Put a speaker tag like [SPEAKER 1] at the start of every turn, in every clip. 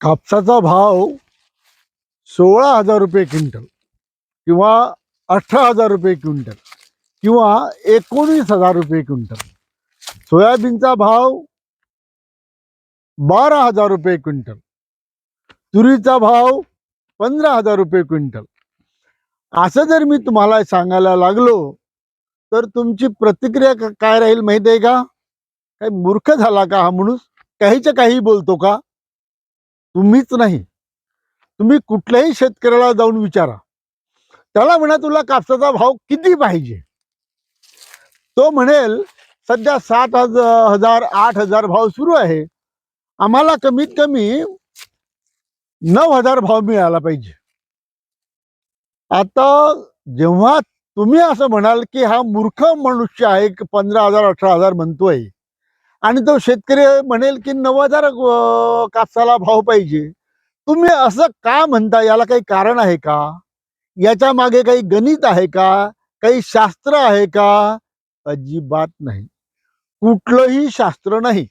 [SPEAKER 1] कापसाचा भाव सोळा हजार रुपये क्विंटल किंवा अठरा हजार रुपये क्विंटल किंवा एकोणीस हजार रुपये क्विंटल. सोयाबीनचा भाव बारा हजार रुपये क्विंटल. तुरीचा भाव पंधरा हजार रुपये क्विंटल. असं जर मी तुम्हाला सांगायला लागलो तर तुमची प्रतिक्रिया काय राहील माहीत आहे का? काही मूर्ख झाला का हा माणूस? काहीच्या काही बोलतो का? तुम्हीच नाही. तुम्ही कुठल्याही शेतकऱ्याला जाऊन विचारा. त्याला म्हणा तुला कापसाचा भाव किती पाहिजे? तो म्हणेल सध्या सात हज- हजार आठ हजार भाव सुरू आहे. आम्हाला कमीत कमी नऊ हजार भाव मिळाला पाहिजे. आता जेव्हा तुम्ही असं म्हणाल की हा मूर्ख मनुष्य आहे पंधरा हजार अठरा हजार म्हणतोय आणि तो शेतकरी म्हणेल की नऊ हजार कापसाला भाव पाहिजे. तुम्ही असं का म्हणता? याला काही कारण आहे का? याच्या मागे काही गणित आहे का? काही शास्त्र आहे का? अजिबात नाही. कुठलंही शास्त्र नाही.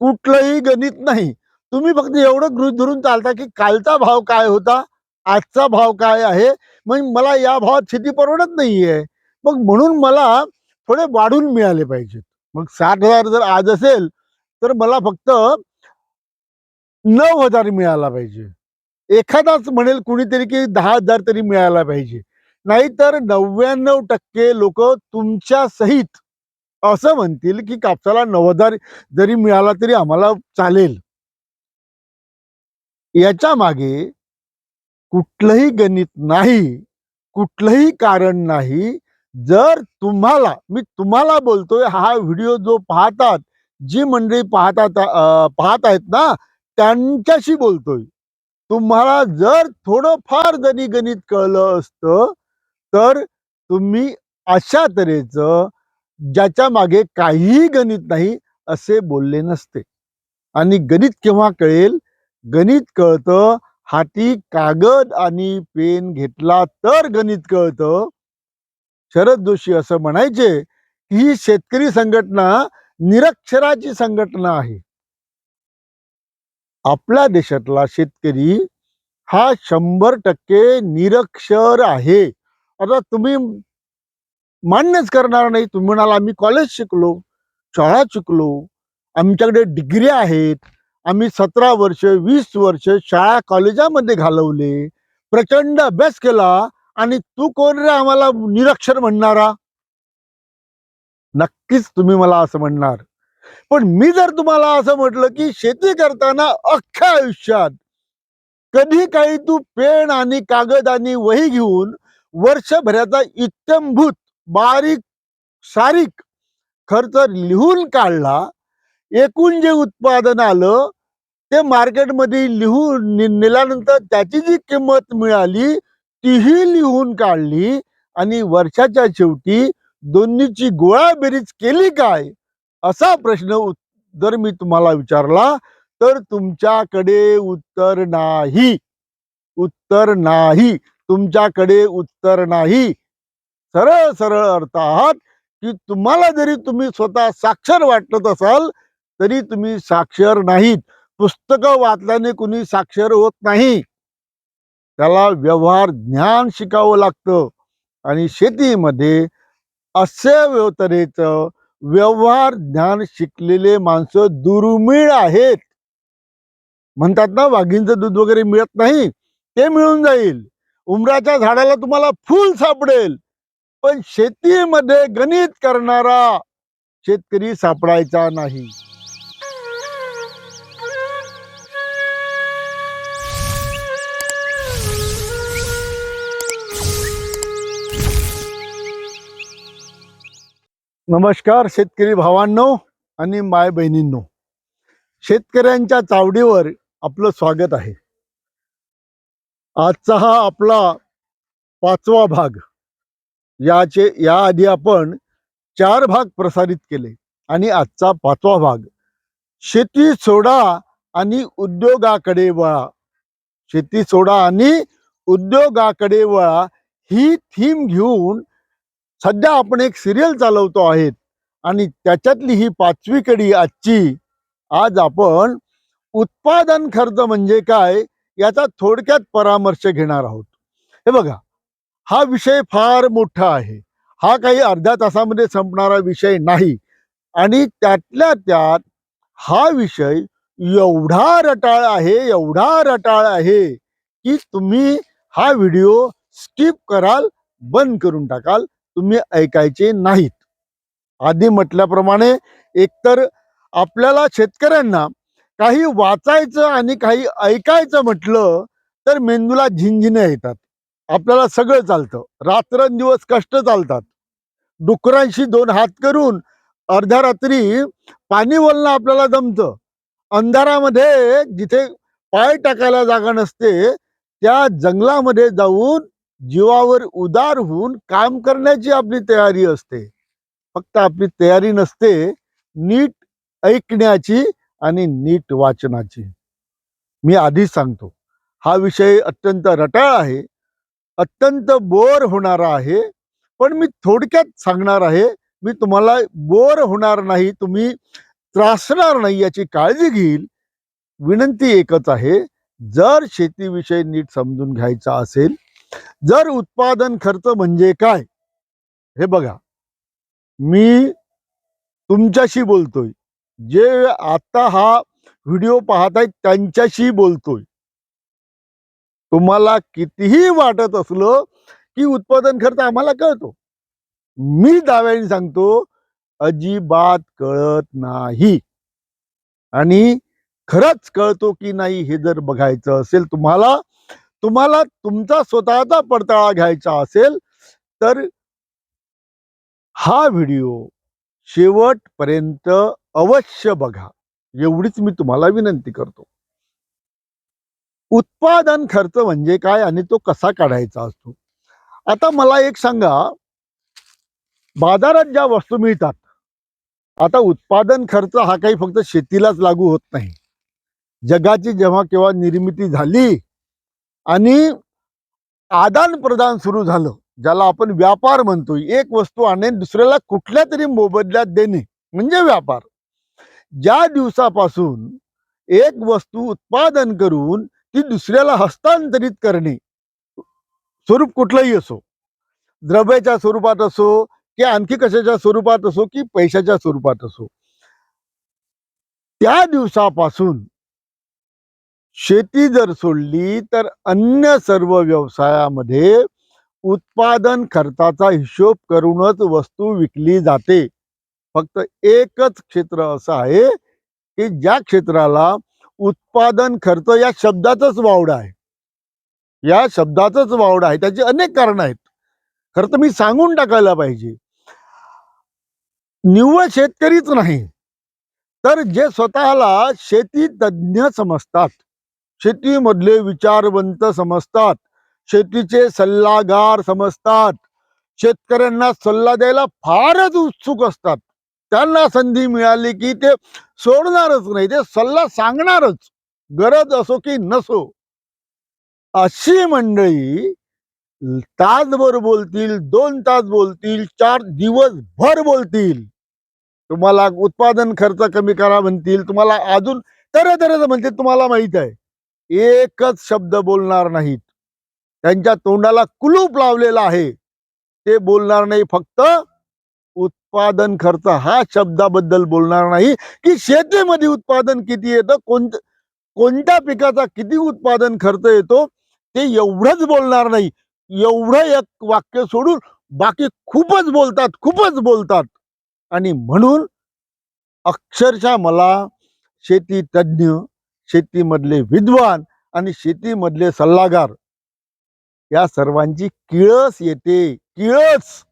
[SPEAKER 1] कुठलंही गणित नाही. तुम्ही फक्त एवढं गृहीत धरून चालता की कालचा भाव काय होता? आजचा भाव काय आहे? मग मला या भावात शेती परवडत नाहीये. मग म्हणून मला थोडे वाढून मिळाले पाहिजेत. मग साठ हजार जर आज असेल तर मला फक्त नऊ हजार मिळाला पाहिजे. एखादाच म्हणेल कुणीतरी की दहा हजार तरी मिळायला पाहिजे. नाहीतर नव्याण्णव टक्के लोक तुमच्या सहित असं म्हणतील की कापसाला नऊ हजार जरी मिळाला तरी आम्हाला चालेल. याच्या मागे कुठलंही गणित नाही कुठलंही कारण नाही जर तुम्हाला मी तुम्हाला बोलतोय हा व्हिडिओ जो पाहतात जी मंडळी पाहतात पाहत आहेत ना त्यांच्याशी बोलतोय. तुम्हाला जर थोडंफार जरी गणित कळलं असतं तर तुम्ही अशा तऱ्हेचं ज्याच्या मागे काहीही गणित नाही असे बोलले नसते. आणि गणित केव्हा कळेल? गणित कळतं हाती कागद आणि पेन घेतला तर गणित कळतं. शरद जोशी असं म्हणायचे की ही शेतकरी संघटना निरक्षराची संघटना आहे. आपल्या देशातला शेतकरी हा शंभर टक्के निरक्षर आहे. आता तुम्ही मान्यच करणार नाही. तुम्ही म्हणाल आम्ही कॉलेज शिकलो शाळा शिकलो आमच्याकडे डिग्री आहेत. आम्ही सतरा वर्ष वीस वर्ष शाळा कॉलेजामध्ये घालवले. प्रचंड अभ्यास केला. आणि तू कोण रे आम्हाला निरक्षर म्हणणारा? नक्कीच तुम्ही मला असं म्हणणार. पण मी जर तुम्हाला असं म्हटलं की शेती करताना अख्ख्या आयुष्यात कधी काही तू पेन आणि कागद आणि वही घेऊन वर्षभराचा इत्यंभूत बारीक सारीक खर्च लिहून काढला एकूण जे उत्पादन आलं ते मार्केटमध्ये लिहून नेल्यानंतर त्याची जी किंमत मिळाली तीही लिहून काढली आणि वर्षाच्या शेवटी दोन्हीची गोळाबेरीज केली काय? असा प्रश्न जर मी तुम्हाला विचारला तर तुमच्याकडे उत्तर नाही. उत्तर नाही. तुमच्याकडे उत्तर नाही. सरळ सरळ अर्थ आहात की तुम्हाला जरी तुम्ही स्वतः साक्षर वाटत असाल तरी तुम्ही साक्षर नाहीत. पुस्तकं वाचल्याने कुणी साक्षर होत नाही. त्याला व्यवहार ज्ञान शिकावं लागतं. आणि शेतीमध्ये असे तऱ्हेचं व्यवहार ज्ञान शिकलेले माणसं दुर्मिळ आहेत. म्हणतात ना वाघींचं दूध वगैरे मिळत नाही ते मिळून जाईल. उमराच्या झाडाला तुम्हाला फुल सापडेल. पण शेतीमध्ये गणित करणारा शेतकरी सापडायचा नाही. नमस्कार शेतकरी भावांनो आणि माय बहिणींनो. शेतकऱ्यांच्या चावडीवर आपलं स्वागत आहे. आजचा हा आपला पाचवा भाग. याचे याआधी आपण चार भाग प्रसारित केले आणि आजचा पाचवा भाग. शेती सोडा आणि उद्योगाकडे वळा. शेती सोडा आणि उद्योगाकडे वळा ही थीम घेऊन सध्या आपण एक सिरियल चालवतो आहेत आणि त्याच्यातली ही पाचवी कडी आजची आज आपण उत्पादन खर्च म्हणजे काय याचा थोडक्यात परामर्श घेणार आहोत. हे बघा हा विषय फार मोठा आहे. हा काही अर्ध्या तासामध्ये संपणारा विषय नाही. आणि त्यातल्या त्यात हा विषय एवढा रटाळ आहे एवढा रटाळ आहे की तुम्ही हा व्हिडिओ स्किप कराल बंद करून टाकाल. तुम्ही ऐकायचे नाहीत. आधी म्हटल्याप्रमाणे एकतर आपल्याला शेतकऱ्यांना काही वाचायचं आणि काही ऐकायचं म्हटलं तर मेंदूला झिंझिने येतात. आपल्याला सगळं चालतं. रात्रंदिवस कष्ट चालतात. डुकरांशी दोन हात करून अर्ध्या रात्री पाणी वलणं आपल्याला जमतं. अंधारामध्ये जिथे पाय टाकायला जागा नसते त्या जंगलामध्ये जाऊन जीवावर उदार होऊन काम करण्याची आपली तयारी असते. फक्त आपली तयारी नसते नीट ऐकण्याची आणि नीट वाचनाची. मी आधीच सांगतो हा विषय अत्यंत रटाळ आहे अत्यंत बोर होणारा आहे पण मी थोडक्यात सांगणार आहे मी तुम्हाला बोर होणार नाही तुम्ही त्रासणार नाही याची काळजी घेईल. विनंती एकच आहे जर शेतीविषयी नीट समजून घ्यायचा असेल जर उत्पादन खर्च म्हणजे काय? हे बघा. मी तुमच्याशी बोलतोय. जे आता हा व्हिडिओ पाहतायत त्यांच्याशी बोलतोय. तुम्हाला कितीही वाटत असलं की उत्पादन खर्च आम्हाला कळतो. मी दाव्याने सांगतो अजिबात कळत नाही. आणि खरंच कळतो की नाही हे जर बघायचं असेल तुम्हाला तुम्हाला तुमचा स्वतःचा पडताळा घ्यायचा असेल तर हा व्हिडिओ शेवटपर्यंत अवश्य बघा. एवढीच मी तुम्हाला विनंती करतो. उत्पादन खर्च म्हणजे काय आणि तो कसा काढायचा असतो? आता मला एक सांगा. बाजारात ज्या वस्तू मिळतात आता उत्पादन खर्च हा काही फक्त शेतीलाच लागू होत नाही. जगाची जेव्हा केव्हा निर्मिती झाली आणि आदान प्रदान सुरू झालं ज्याला आपण व्यापार म्हणतोय. एक वस्तू आणेन दुसऱ्याला कुठल्या तरी मोबदल्यात देणे म्हणजे व्यापार. ज्या दिवसापासून एक वस्तू उत्पादन करून ती दुसऱ्याला हस्तांतरित करणे स्वरूप कुठलंही असो द्रव्याच्या स्वरूपात असो की आणखी कशाच्या स्वरूपात असो की पैशाच्या स्वरूपात असो. त्या दिवसापासून शेती जर सोडली तर अन्य सर्व व्यवसायामध्ये उत्पादन खर्चाचा हिशोब करूनच वस्तू विकली जाते. फक्त एकच क्षेत्र असं आहे की ज्या क्षेत्राला उत्पादन खर्च या शब्दाचाच वावड आहे. या शब्दाचाच वावड आहे. त्याची अनेक कारण आहेत. खरं तर मी सांगून टाकायला पाहिजे. निव्वळ शेतकरीच नाही तर जे स्वतःला शेती तज्ज्ञ समजतात. शेतीमधले विचारवंत समजतात. शेतीचे सल्लागार समजतात. शेतकऱ्यांना सल्ला द्यायला फारच उत्सुक असतात. त्यांना संधी मिळाली की ते सोडणारच नाही ते सल्ला सांगणारच. गरज असो की नसो. अशी मंडळी तासभर बोलतील दोन तास बोलतील चार दिवस भर बोलतील. तुम्हाला उत्पादन खर्च कमी करा म्हणतील तुम्हाला अजून तर तर म्हणतील तुम्हाला माहीत आहे. एकच शब्द बोलणार नाहीत. त्यांच्या तोंडाला कुलूप लावलेला आहे. ते बोलणार नाही फक्त उत्पादन खर्च हा शब्दाबद्दल बोलणार नाही. की शेतीमध्ये उत्पादन किती येतं कोणत कोणत्या पिकाचा किती उत्पादन खर्च येतो ते एवढंच बोलणार नाही. एवढं एक वाक्य सोडून बाकी खूपच बोलतात खूपच बोलतात. आणि म्हणून अक्षरशः मला शेती तज्ज्ञ शेतीमधले विद्वान आणि शेतीमधले सल्लागार. या सर्वांची किळस येते किळस.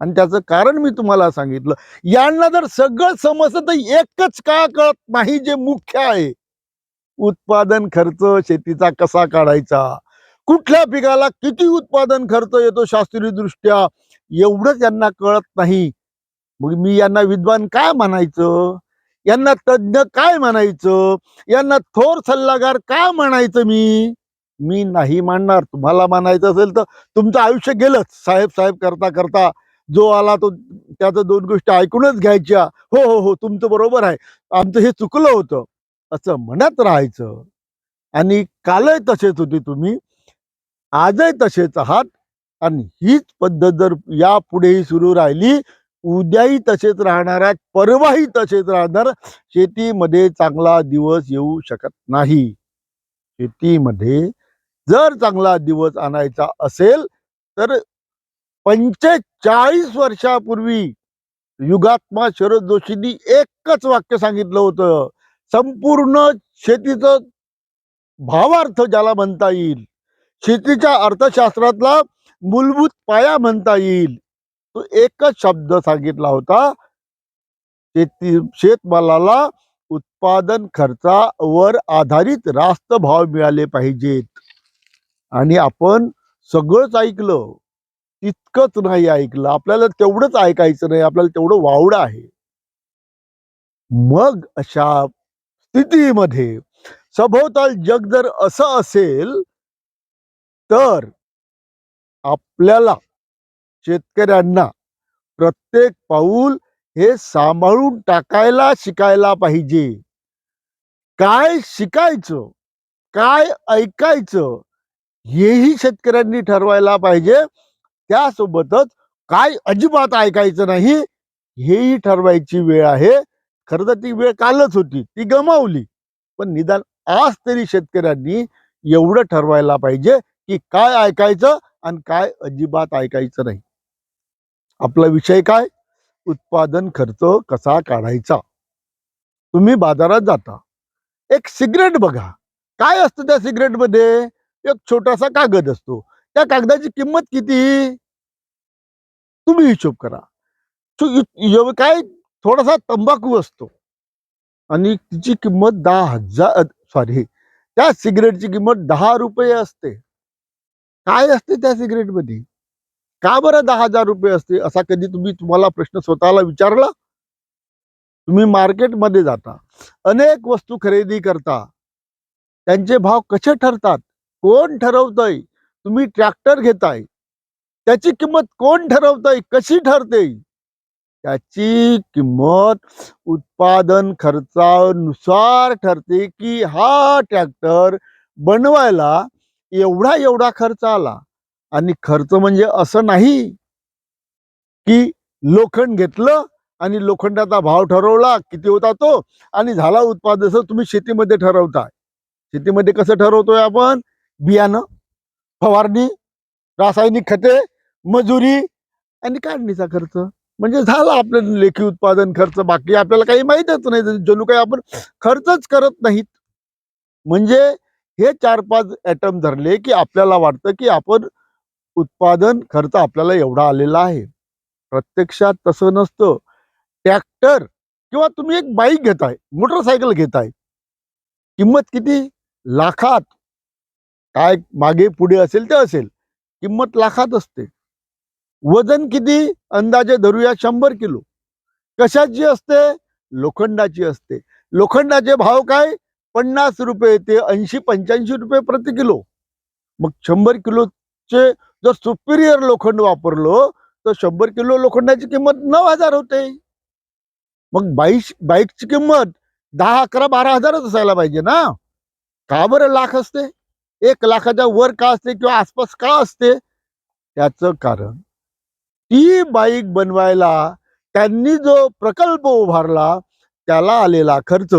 [SPEAKER 1] आणि त्याचं कारण मी तुम्हाला सांगितलं. यांना जर सगळं समजतं तर एकच का कळत नाही जे मुख्य आहे? उत्पादन खर्च शेतीचा कसा काढायचा? कुठल्या पिकाला किती उत्पादन खर्च येतो शास्त्रीय दृष्ट्या एवढंच यांना कळत नाही. मग मी यांना विद्वान काय म्हणायचं? यांना तज्ज्ञ काय म्हणायचं? यांना थोर सल्लागार काय म्हणायचं मी? मी नाही मानणार. तुम्हाला मानायचं असेल तर तुमचं आयुष्य गेलंच. साहेब साहेब करता करता जो आला तो त्याचं दोन गोष्टी ऐकूनच घ्यायच्या. हो हो हो तुमचं बरोबर आहे. आमचं हे चुकलं होतं. असं म्हणत राहायचं. आणि कालही तसेच होते तुम्ही. आजही तसेच आहात. आणि हीच पद्धत जर यापुढेही सुरू राहिली उद्याही तसेच राहणार आहेत परवाही तसेच राहणार. शेतीमध्ये चांगला दिवस येऊ शकत नाही. शेतीमध्ये जर चांगला दिवस आणायचा असेल तर पंचेचाळीस वर्षापूर्वी युगात्मा शरद जोशींनी एकच वाक्य सांगितलं होतं संपूर्ण शेतीचं भावार्थ ज्याला म्हणता येईल शेतीच्या अर्थशास्त्रातला मूलभूत पाया म्हणता येईल. तो एकच शब्द सांगितला होता शेती शेतमालाला उत्पादन खर्चावर आधारित रास्त भाव मिळाले पाहिजेत. आणि आपण सगळंच ऐकलं तितकंच नाही ऐकलं आपल्याला तेवढंच ऐकायचं नाही आपल्याला तेवढं वावड आहे. मग अशा स्थितीमध्ये सभोवताल जग जर असं असेल तर आपल्याला शेतकऱ्यांना प्रत्येक पाऊल हे सांभाळून टाकायला शिकायला पाहिजे. काय शिकायचं? काय ऐकायचं? हेही शेतकऱ्यांनी ठरवायला पाहिजे. त्यासोबतच काय अजिबात ऐकायचं नाही हेही ठरवायची वेळ आहे. खरं तर ती वेळ कालच होती ती गमावली. पण निदान आज तरी शेतकऱ्यांनी एवढं ठरवायला पाहिजे की काय ऐकायचं आणि काय अजिबात ऐकायचं नाही. आपला विषय काय? उत्पादन खर्च कसा काढायचा? तुम्ही बाजारात जाता. एक सिगरेट बघा. काय असतं त्या सिगरेटमध्ये? एक छोटासा कागद असतो. त्या कागदाची किंमत किती? तुम्ही हिशोब करा. तो काय? थोडासा तंबाखू असतो. आणि तिची किंमत दहा हजार सॉरी त्या सिगरेटची किंमत दहा रुपये असते. काय असते त्या सिगरेटमध्ये? का बरं दहा हजार रुपये असते असा कधी तुम्ही तुम्हाला प्रश्न स्वतःला विचारला? तुम्ही मार्केटमध्ये जाता. अनेक वस्तू खरेदी करता. त्यांचे भाव कसे ठरतात? कोण ठरवतंय? तुम्ही ट्रॅक्टर घेताय. त्याची किंमत कोण ठरवतंय? कशी ठरते? त्याची किंमत उत्पादन खर्चानुसार ठरते की हा ट्रॅक्टर बनवायला एवढा एवढा खर्च आला. आणि खर्च म्हणजे असं नाही की लोखंड घेतलं आणि लोखंडाचा भाव ठरवला किती होता तो? आणि झाला उत्पादन जसं तुम्ही शेतीमध्ये ठरवताय. शेतीमध्ये कसं ठरवतोय आपण? बियाणं फवारणी रासायनिक खते मजुरी आणि काढणीचा खर्च. म्हणजे झाला आपलं लेखी उत्पादन खर्च. बाकी आपल्याला काही माहीतच नाही. जणू काही आपण खर्चच करत नाहीत. म्हणजे हे चार पाच ॲटम धरले की आपल्याला वाटतं की आपण उत्पादन खर्च आपल्याला एवढा आलेला आहे. प्रत्यक्षात तसं नसतं. ट्रॅक्टर किंवा तुम्ही एक बाईक घेताय मोटरसायकल घेताय. किंमत किती? लाखात. काय मागे पुढे असेल ते असेल. किंमत लाखात असते. वजन किती? अंदाजे धरूया शंभर किलो. कशाची असते? लोखंडाची असते. लोखंडाचे भाव काय? पन्नास रुपये ते ऐंशी पंच्याऐंशी रुपये प्रति किलो. मग शंभर किलोचे जर सुपिरियर लोखंड वापरलो तर शंभर किलो लोखंडाची किंमत नऊ हजार होते. मग बाईक बाईकची किंमत दहा अकरा बारा हजारच असायला पाहिजे ना? का बरं लाख असते? एक लाखाच्या वर का असते किंवा आसपास का असते? त्याचं कारण ती बाईक बनवायला त्यांनी जो प्रकल्प उभारला त्याला आलेला खर्च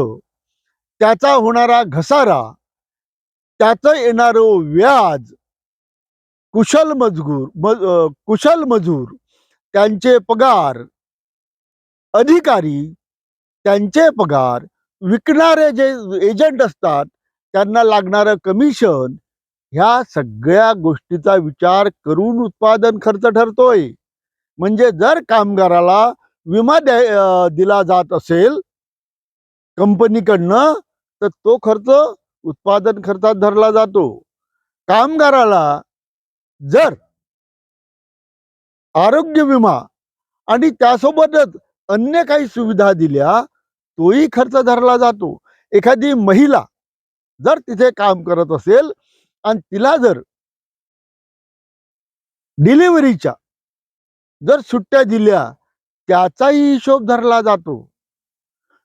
[SPEAKER 1] त्याचा होणारा घसारा त्याचं येणारं व्याज कुशल मजगूर मज अं, कुशल मजूर त्यांचे पगार. अधिकारी त्यांचे पगार. विकणारे जे एजंट असतात त्यांना लागणारं कमिशन ह्या सगळ्या गोष्टीचा विचार करून उत्पादन खर्च ठरतोय. म्हणजे जर कामगाराला विमा द्याय दिला जात असेल कंपनीकडनं तर तो खर्च उत्पादन खर्चात धरला जातो. कामगाराला जर आरोग्य विमा आणि त्यासोबतच अन्य काही सुविधा दिल्या तोही खर्च धरला जातो. एखादी महिला जर तिथे काम करत असेल आणि तिला जर डिलिव्हरीच्या जर सुट्ट्या दिल्या त्याचाही हिशोब धरला जातो.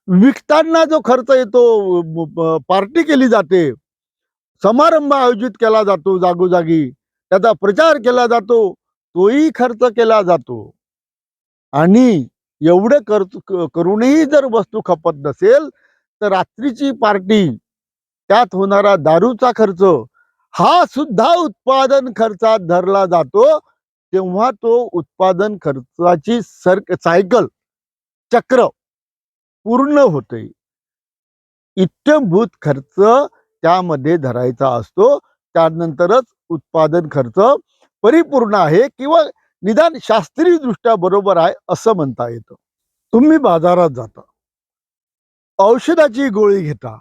[SPEAKER 1] विकताना जो खर्च येतो पार्टी केली जाते समारंभ आयोजित केला जातो जागोजागी. त्याचा प्रचार केला जातो तोही खर्च केला जातो. आणि एवढं कर करूनही जर वस्तू खपत नसेल तर रात्रीची पार्टी त्यात होणारा दारूचा खर्च हा सुद्धा उत्पादन खर्चात धरला जातो तेव्हा तो उत्पादन खर्चाची सर सायकल चक्र पूर्ण होते. इत्यंभूत खर्च त्यामध्ये धरायचा असतो त्यानंतरच उत्पादन खर्च परिपूर्ण आहे किंवा निदान शास्त्रीय दृष्ट्या बरोबर आहे असं म्हणता येतं. तुम्ही बाजारात जाता. औषधाची गोळी घेता.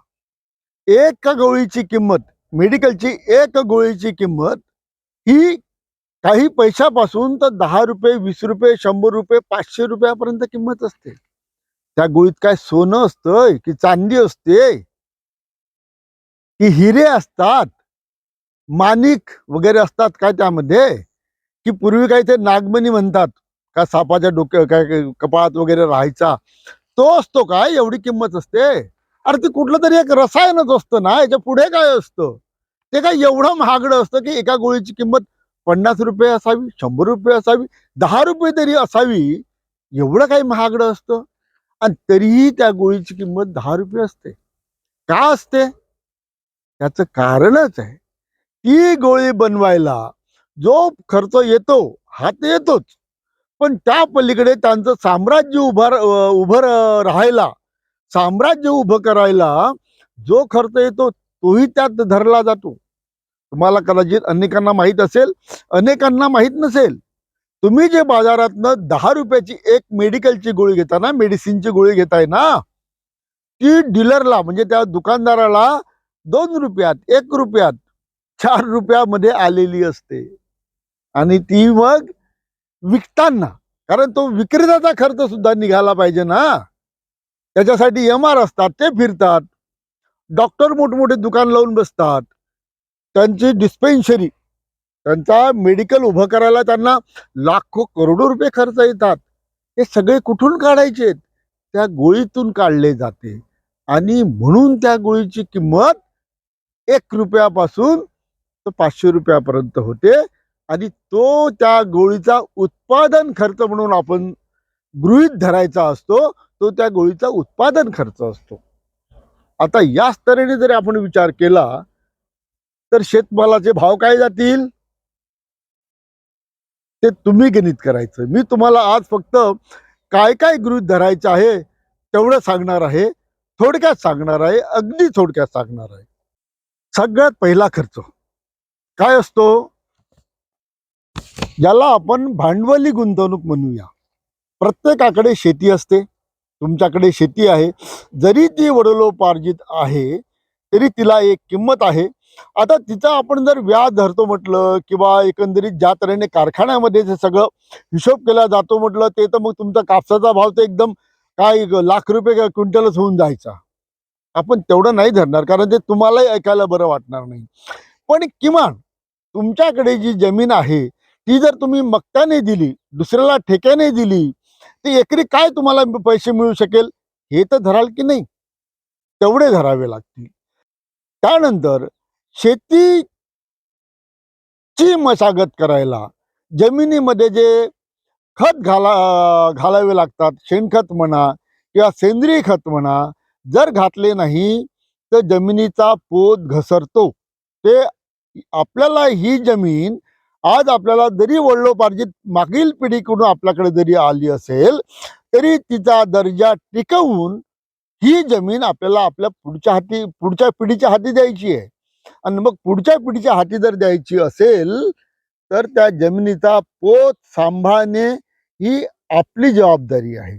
[SPEAKER 1] एक गोळीची किंमत मेडिकलची एक गोळीची किंमत ही काही पैशापासून तर दहा रुपये वीस रुपये शंभर रुपये पाचशे रुपयापर्यंत किंमत असते. त्या गोळीत काय सोनं असतंय की चांदी असते? की हिरे असतात? मानिक वगैरे असतात काय त्यामध्ये की पूर्वी काय ते नागमणी म्हणतात का सापाच्या डोक्या काय काय कपाळात वगैरे राहायचा तो असतो काय एवढी किंमत असते? अरे ते कुठलं तरी एक रसायनच असतं ना याच्यापुढे काय असतं? ते काय एवढं महागडं असतं की एका गोळीची किंमत पन्नास रुपये असावी शंभर रुपये असावी दहा रुपये तरी असावी एवढं काही महागडं असतं? आणि तरीही त्या गोळीची किंमत दहा रुपये असते. का असते? त्याचं कारणच आहे. ती गोळी बनवायला जो खर्च येतो हा तर येतोच. पण त्या पलीकडे त्यांचं साम्राज्य उभार उभं राहायला साम्राज्य उभं करायला जो खर्च येतो तोही त्यात धरला जातो. तुम्हाला कदाचित अनेकांना माहीत असेल अनेकांना माहीत नसेल. तुम्ही जे बाजारातनं दहा रुपयाची एक मेडिकलची गोळी घेता ना मेडिसिनची गोळी घेताय ना ती डीलरला म्हणजे त्या दुकानदाराला दोन रुपयात एक रुपयात चार रुपयामध्ये आलेली असते. आणि ती मग विकताना कारण तो विक्रेत्याचा खर्च सुद्धा निघाला पाहिजे ना. त्याच्यासाठी एम आर असतात ते फिरतात. डॉक्टर मोठमोठे दुकान लावून बसतात. त्यांची डिस्पेन्शरी त्यांचा मेडिकल उभं करायला त्यांना लाखो करोडो रुपये खर्च येतात. हे सगळे कुठून काढायचे? त्या गोळीतून काढले जाते. आणि म्हणून त्या गोळीची किंमत एक रुपयापासून तर पाचशे रुपयापर्यंत होते. आणि तो त्या गोळीचा उत्पादन खर्च म्हणून आपण गृहीत धरायचा असतो तो त्या गोळीचा उत्पादन खर्च असतो. आता याच तऱ्हेने जर आपण विचार केला तर शेतमालाचे भाव काय जातील? ते तुम्ही गणित करायचं. मी तुम्हाला आज फक्त काय काय गृहीत धरायचं आहे तेवढं सांगणार आहे. थोडक्यात सांगणार आहे अगदी थोडक्यात सांगणार आहे. सगळ्यात पहिला खर्च. काय असतो? याला आपण भांडवली गुंतवणूक म्हणूया. प्रत्येकाकडे शेती असते. तुमच्याकडे शेती आहे. जरी ती वडिलोपार्जित आहे तरी तिला एक किंमत आहे. आता तिचा आपण जर व्याज धरतो म्हटलं किंवा एकंदरीत ज्या तऱ्हेने कारखान्यामध्ये सगळं हिशोब केला जातो म्हटलं ते तर मग तुमचा कापसाचा भाव तर एकदम काय लाख रुपये क्विंटलच होऊन जायचा. आपण तेवढं नाही धरणार कारण ते तुम्हालाही ऐकायला बरं वाटणार नाही. पण किमान तुमच्याकडे जी जमीन आहे ती जर तुम्ही मक्त्याने दिली दुसऱ्याला ठेक्याने दिली तर एकरी काय तुम्हाला पैसे मिळू शकेल? हे तर धराल की नाही? तेवढे धरावे लागतील. त्यानंतर शेतीची मशागत करायला जमिनीमध्ये जे खत घाला घालावे लागतात शेणखत म्हणा किंवा सेंद्रिय खत म्हणा जर घातले नाही तर जमिनीचा पोत घसरतो. ते आपल्याला ही जमीन आज आपल्याला जरी वडिलोपार्जित मागील पिढीकडून आपल्याकडे जरी आली असेल तरी तिचा दर्जा टिकवून ही जमीन आपल्याला आपल्या पुढच्या हाती पुढच्या पिढीच्या हाती द्यायची आहे. आणि मग पुढच्या पिढीच्या हाती जर द्यायची असेल तर त्या जमिनीचा पोत सांभाळणे ही आपली जबाबदारी आहे.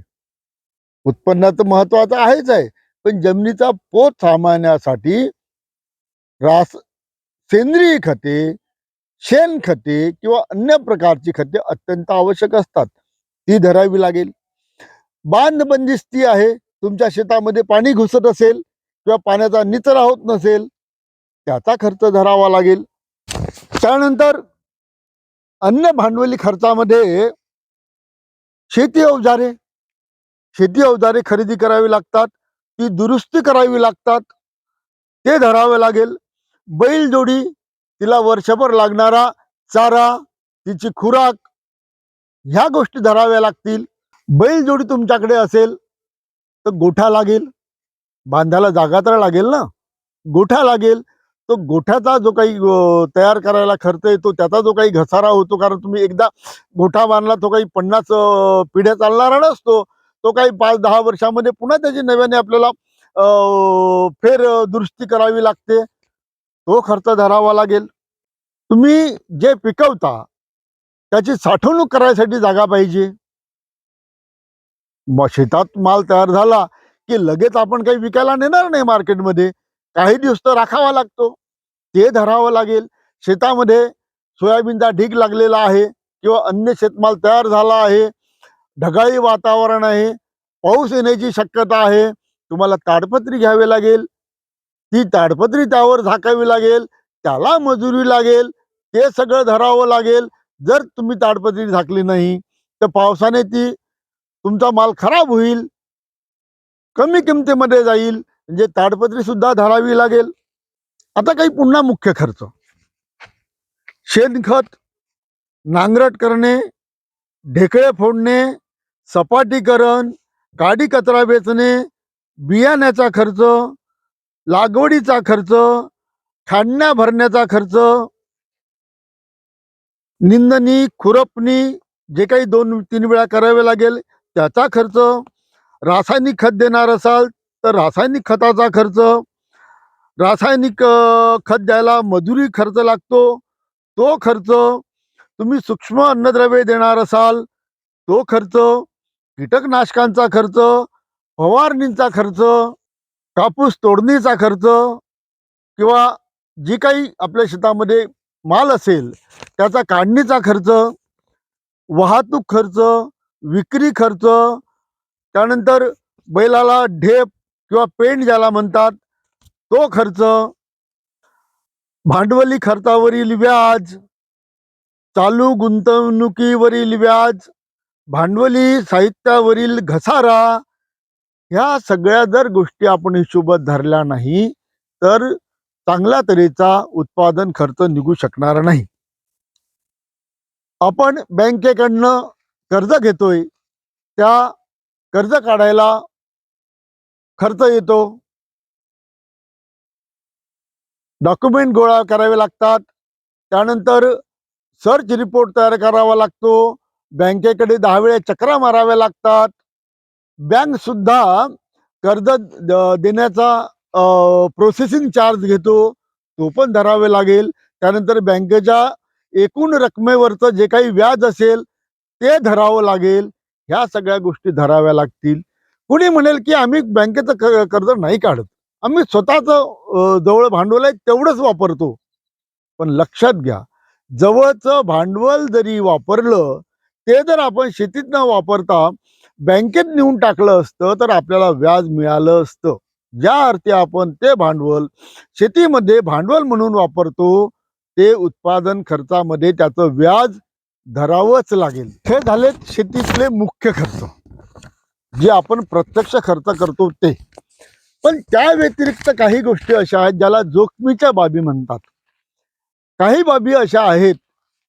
[SPEAKER 1] उत्पन्नाचं महत्वाचं आहेच आहे पण जमिनीचा पोत सांभाळण्यासाठी रास सेंद्रिय खते शेणखते किंवा अन्य प्रकारची खते अत्यंत आवश्यक असतात. ती धरावी लागेल. बांध बंदिस्ती आहे तुमच्या शेतामध्ये पाणी घुसत असेल किंवा पाण्याचा निचरा होत नसेल त्याचा खर्च धरावा लागेल. त्यानंतर अन्य भांडवली खर्चामध्ये शेती अवजारे शेती अवजारे खरेदी करावी लागतात ती दुरुस्ती करावी लागतात ते धरावे लागेल. बैल जोडी तिला वर्षभर लागणारा चारा तिची खुराक ह्या गोष्टी धराव्या लागतील. बैल जोडी तुमच्याकडे असेल तर गोठा लागेल. बांधायला जागा तर लागेल ना? गोठा लागेल. तो गोठ्याचा जो काही तयार करायला खर्च येतो त्याचा जो काही घसारा होतो कारण तुम्ही एकदा गोठा बांधला तो काही पन्नास पिढ्या चालणारा नसतो. तो काही पाच दहा वर्षामध्ये पुन्हा त्याची नव्याने आपल्याला फेर दुरुस्ती करावी लागते. तो खर्च धरावा लागेल. तुम्ही जे पिकवता त्याची साठवणूक करायसाठी जागा पाहिजे. मग शेतात माल तयार झाला की लगेच आपण काही विकायला नेणार नाही मार्केटमध्ये. काही दिवस तर राखावा लागतो. ते धरावं लागेल. शेतामध्ये सोयाबीनचा ढीग लागलेला आहे किंवा अन्य शेतमाल तयार झाला आहे. ढगाळी वातावरण आहे. पाऊस येण्याची शक्यता आहे. तुम्हाला ताडपत्री घ्यावी लागेल. ती ताडपत्री त्यावर झाकावी लागेल त्याला मजुरी लागेल ते सगळं धरावं लागेल. जर तुम्ही ताडपत्री झाकली नाही तर पावसाने ती तुमचा माल खराब होईल कमी किमतीमध्ये जाईल म्हणजे ताडपत्री सुद्धा धरावी लागेल. आता काही पुन्हा मुख्य खर्च. शेणखत नांगरट करणे ढेकळे फोडणे सपाटीकरण काडी कचरा वेचणे बियाण्याचा खर्च लागवडीचा खर्च खांडण्या भरण्याचा खर्च निंदणी खुरपणी जे काही दोन तीन वेळा करावे लागेल त्याचा खर्च. रासायनिक खत देणार असाल तर रासायनिक खताचा खर्च. रासायनिक खत द्यायला मजुरी खर्च लागतो. तो खर्च तुम्ही सूक्ष्म अन्नद्रव्ये देणार असाल तो खर्च. कीटकनाशकांचा खर्च फवारणींचा खर्च. कापूस तोडणीचा खर्च किंवा जी काही आपल्या शेतामध्ये माल असेल त्याचा काढणीचा खर्च वाहतूक खर्च विक्री खर्च त्यानंतर बैलाला ढेप किंवा पेंट ज्याला म्हणतात तो खर्च भांडवली खर्चावरील व्याज चालू गुंतवणुकीवरील व्याज भांडवली साहित्यावरील घसारा ह्या सगळ्या जर गोष्टी आपण हिशोबात धरल्या नाही तर चांगल्या तऱ्हेचा उत्पादन खर्च निघू शकणार नाही. आपण बँकेकडनं कर्ज घेतोय त्या कर्ज काढायला खर्च येतो. डॉक्युमेंट गोळा करावे लागतात. त्यानंतर सर्च रिपोर्ट तयार करावा लागतो. बँकेकडे दहा वेळा चक्रा माराव्या लागतात. बँक सुद्धा कर्ज देण्याचा प्रोसेसिंग चार्ज घेतो तो पण धरावे लागेल. त्यानंतर बँकेच्या एकूण रकमेवरचं जे काही व्याज असेल ते धरावं लागेल. ह्या सगळ्या गोष्टी धराव्या लागतील. कुणी म्हणेल की आम्ही बँकेचं कर्ज नाही काढत. आम्ही स्वतःच जवळ भांडवल आहे तेवढंच वापरतो. पण लक्षात घ्या जवळचं भांडवल जरी वापरलं ते जर आपण शेतीत न वापरता बँकेत नेऊन टाकलं असतं तर आपल्याला व्याज मिळालं असतं. ज्या अर्थी आपण ते भांडवल शेतीमध्ये भांडवल म्हणून वापरतो ते उत्पादन खर्चामध्ये त्याचं व्याज धरावंच लागेल. हे झाले शेतीतले मुख्य खर्च. जे आपण प्रत्यक्ष खर्च करतो ते. पण त्या व्यतिरिक्त काही गोष्टी अशा आहेत ज्याला जोखमीच्या बाबी म्हणतात. काही बाबी अशा आहेत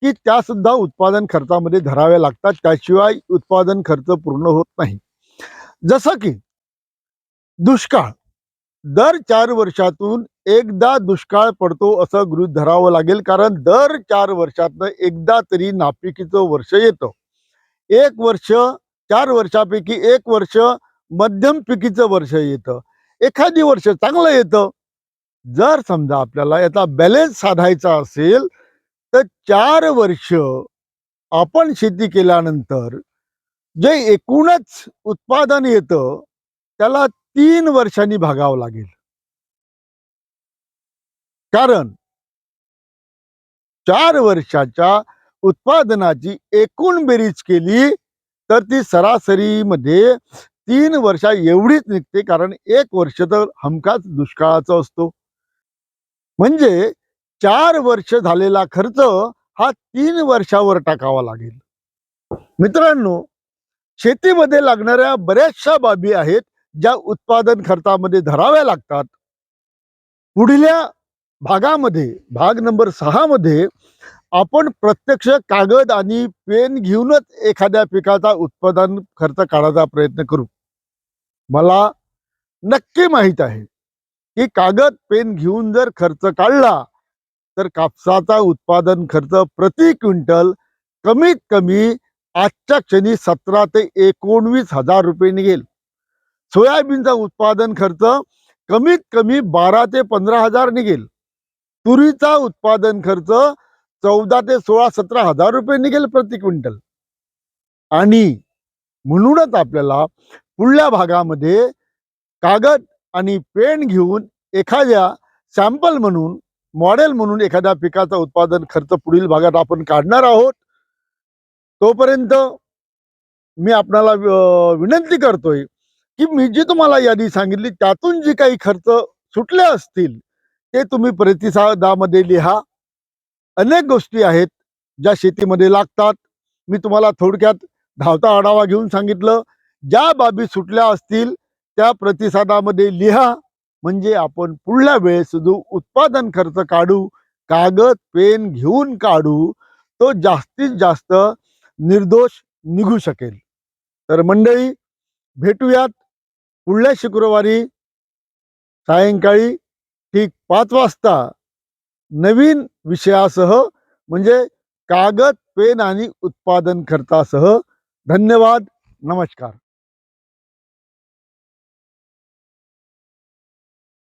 [SPEAKER 1] की त्या सुद्धा उत्पादन खर्चामध्ये धराव्या लागतात. त्याशिवाय उत्पादन खर्च पूर्ण होत नाही. जसं की दुष्काळ. दर चार वर्षातून एकदा दुष्काळ पडतो असं गृह धरावं लागेल. कारण दर चार वर्षातनं एकदा तरी नापिकीचं वर्ष येतं. एक वर्ष चार वर्षापैकी एक वर्ष मध्यम पिकीचं वर्ष येतं. एखादी वर्ष चांगलं येतं. जर समजा आपल्याला याचा बॅलेन्स साधायचा असेल तर चार वर्ष आपण शेती केल्यानंतर जे एकूणच उत्पादन येतं त्याला तीन वर्षांनी भागावं लागेल. कारण चार वर्षाच्या उत्पादनाची एकूण बेरीज केली तर ती सरासरीमध्ये तीन वर्षा एवढीच निघते कारण एक वर्ष तर हमखास दुष्काळाचा असतो. म्हणजे चार वर्ष झालेला खर्च हा तीन वर्षावर टाकावा लागेल. मित्रांनो शेतीमध्ये लागणाऱ्या बऱ्याचशा बाबी आहेत ज्या उत्पादन खर्चामध्ये धराव्या लागतात. पुढल्या भागामध्ये भाग नंबर सहा मध्ये आपण प्रत्यक्ष कागद आणि पेन घेऊनच एखाद्या पिकाचा उत्पादन खर्च काढायचा प्रयत्न करू. मला नक्की माहीत आहे की कागद पेन घेऊन जर खर्च काढला तर कापसाचा उत्पादन खर्च प्रति क्विंटल कमीत कमी आजच्या क्षणी सतरा ते एकोणवीस हजार रुपये निघेल. सोयाबीनचा उत्पादन खर्च कमीत कमी बारा ते पंधरा हजार निघेल. तुरीचा उत्पादन खर्च चौदा ते सोळा सतरा हजार रुपये निघेल प्रति क्विंटल. आणि म्हणूनच आपल्याला पुढल्या भागामध्ये कागद आणि पेन घेऊन एखाद्या सॅम्पल म्हणून मॉडेल म्हणून एखाद्या पिकाचा उत्पादन खर्च पुढील भागात आपण काढणार आहोत तोपर्यंत मी आपणाला विनंती करतोय की मी जी तुम्हाला यादी सांगितली त्यातून जी काही खर्च सुटले असतील ते तुम्ही प्रतिसादामध्ये लिहा. अनेक गोष्टी आहेत ज्या शेतीमध्ये लागतात. मी तुम्हाला थोडक्यात धावता आढावा घेऊन सांगितलं. ज्या बाबी सुटल्या असतील त्या प्रतिसादामध्ये लिहा. म्हणजे आपण पुढल्या वेळेस जो उत्पादन खर्च काढू कागद पेन घेऊन काढू तो जास्तीत जास्त निर्दोष निघू शकेल. तर मंडळी भेटूयात पुढल्या शुक्रवारी सायंकाळी ठीक पाच वाजता नवीन विषयासह म्हणजे कागद पेन आणि उत्पादन खर्चासह. धन्यवाद नमस्कार.